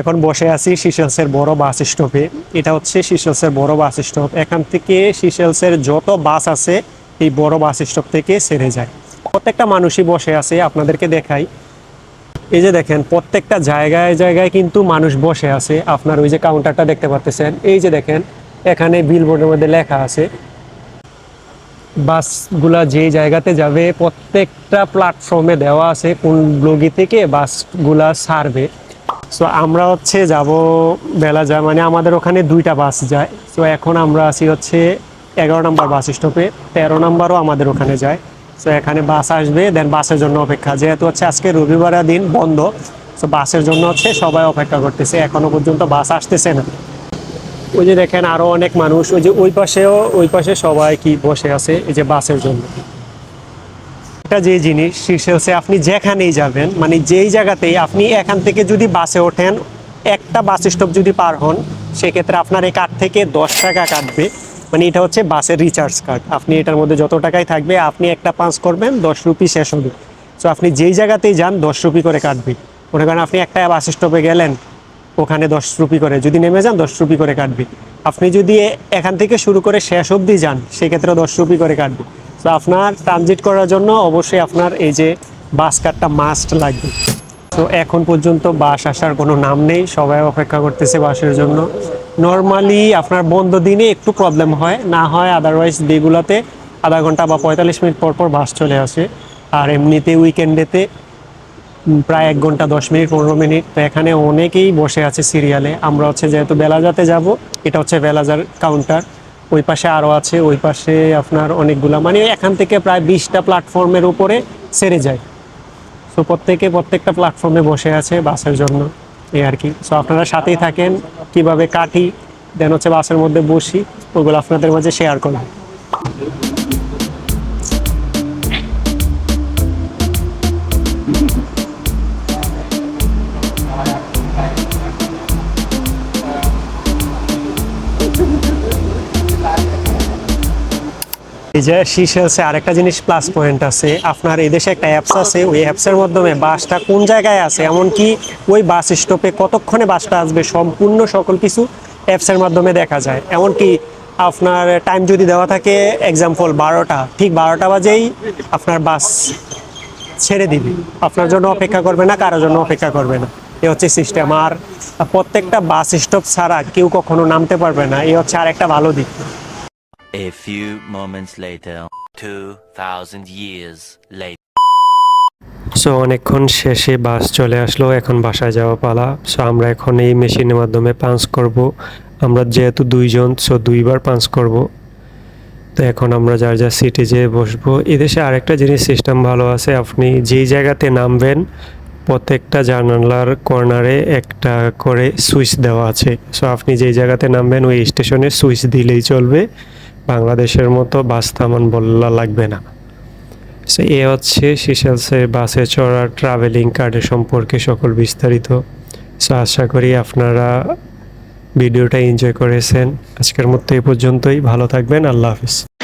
এখন বসে আছি সিশেলসের বড় বাস স্টপে এটা হচ্ছে সিশেলসের বড় বাস স্টপ এখান থেকে সিশেলসের যত বাস আছে, এই বড় বাস স্টপ থেকে সেরে যায়। প্রত্যেকটা মানুষই বসে আছে, আপনাদেরকে দেখাই। এই যে দেখেন, প্রত্যেকটা জায়গায় জায়গায় কিন্তু মানুষ বসে আছে। আপনার ওই যে কাউন্টারটা দেখতে পাচ্ছেন এই যে দেখেন, এখানে বিলবোর্ডের মধ্যে লেখা আছে, বাসগুলা যে জায়গাতে যাবে, প্রত্যেকটা প্ল্যাটফর্মে দেওয়া আছে কোন ব্লগি থেকে বাসগুলা ছাড়বে। সো আমরা হচ্ছে যাব বেলা যায় মানে আমাদের ওখানে দুইটা বাস যায়। সো এখন আমরা আছি হচ্ছে এগারো নম্বর বাস স্টপে তেরো নম্বরও আমাদের ওখানে যায়। সো এখানে বাস আসবে দেন বাসের জন্য অপেক্ষা। যেহেতু হচ্ছে আজকে রবিবার দিন বন্ধ সো বাসের জন্য হচ্ছে সবাই অপেক্ষা করতেছে। এখনও পর্যন্ত বাস আসতেছে না। ওই যে দেখেন আরও অনেক মানুষ, ওই যে ওই পাশেও, ওই পাশে সবাই কি বসে আছে, এই যে বাসের জন্য। এটা যে জিনিস শীর্ষে আপনি যেখানেই যাবেন মানে যেই জায়গাতেই, আপনি এখান থেকে যদি বাসে ওঠেন, একটা বাস স্টপ যদি পার হন, সেক্ষেত্রে আপনার এই কার্ড থেকে দশ টাকা কাটবে। মানে এটা হচ্ছে বাসের রিচার্জ কার্ড আপনি এটার মধ্যে যত টাকাই থাকবে, আপনি একটা পাঁচ করবেন, দশ রুপি শেষ হবে। সো আপনি যেই জায়গাতেই যান, দশ রুপি করে কাটবে। মনে করেন আপনি একটা বাস স্টপে গেলেন, ওখানে দশ রুপি করে। যদি নেমে যান, দশ রুপি করে কাটবে। আপনি যদি এখান থেকে শুরু করে শেষ অবধি যান, সেক্ষেত্রে দশ রুপি করে কাটবে। তো আপনার ট্রানজিট করার জন্য অবশ্যই আপনার এই যে বাস কার্ডটা মাস্ট লাগবে। তো এখন পর্যন্ত বাস আসার কোনো নাম নেই, সবাই অপেক্ষা করতেছে বাসের জন্য। নর্মালি আপনার বন্ধ দিনে একটু প্রবলেম হয়, না হয় আদারওয়াইজ ডেগুলোতে আধা ঘণ্টা বা পঁয়তাল্লিশ মিনিট পর পর বাস চলে আসে। আর এমনিতে উইকেন্ডেতে প্রায় এক ঘণ্টা, দশ মিনিট, পনেরো মিনিট, তো এখানে অনেকেই বসে আছে সিরিয়ালে আমরা হচ্ছে যেহেতু বেলাজাতে যাব, এটা হচ্ছে বেলাজার কাউন্টার ওই পাশে আরও আছে, ওই পাশে আপনার অনেকগুলা মানে এখান থেকে প্রায় বিশটা প্ল্যাটফর্মের উপরে সেরে যায়। সো প্রত্যেকে প্রত্যেকটা প্ল্যাটফর্মে বসে আছে বাসের জন্য, এই আর কি। সো আপনারা সাথেই থাকেন, কীভাবে কাটি দেন হচ্ছে বাসের মধ্যে বসি, ওগুলো আপনাদের মাঝে শেয়ার করব। এই যে সিশেলসে আরেকটা জিনিস প্লাস পয়েন্ট আছে। আপনার এই দেশে একটা অ্যাপস আছে, ওই অ্যাপসের মাধ্যমে বাসটা কোন জায়গায় আছে? এমনকি ওই বাস স্টপে কতক্ষণে বাসটা আসবে? সম্পূর্ণ সকল কিছু অ্যাপসের মাধ্যমে দেখা যায়। এমনকি আপনার টাইম যদি দেওয়া থাকে এক্সাম্পল বারোটা, ঠিক বারোটা বাজেই আপনার বাস ছেড়ে দিবে। আপনার জন্য অপেক্ষা করবে না, কারোর জন্য অপেক্ষা করবে না। এ হচ্ছে সিস্টেম আর প্রত্যেকটা বাস স্টপ ছাড়া কেউ কখনো নামতে পারবে না। এই হচ্ছে আর একটা ভালো দিক। A few moments later, 2,000 years later. So অনেকক্ষণ শেষে বাস চলে আসলো এখন বাসায় যাওয়া পালা। সো আমরা এখন এই মেশিনের মাধ্যমে পাঞ্চ করব। আমরা যেহেতু দুইজন সো দুইবার পাঞ্চ করব। তো এখন আমরা যার যার সিটে যেয়ে বসবো। এদেশে আরেকটা জিনিস সিস্টেম ভালো আছে আপনি যেই জায়গাতে নামবেন প্রত্যেকটা জানালার কর্নারে একটা করে সুইচ দেওয়া আছে। সো আপনি যেই জায়গাতে নামবেন ওই স্টেশনে সুইচ দিলেই চলবে। বাংলাদেশের মতো বাস তেমন বললা লাগবে না। সো এ হচ্ছে সিশেলসের বাসে চড়ার ট্রাভেলিং কার্ডের সম্পর্কে সকল বিস্তারিত। সো আশা করি আপনারা ভিডিওটা এনজয় করেছেন। আজকের মতো এই পর্যন্তই। ভালো থাকবেন। আল্লাহ হাফিজ।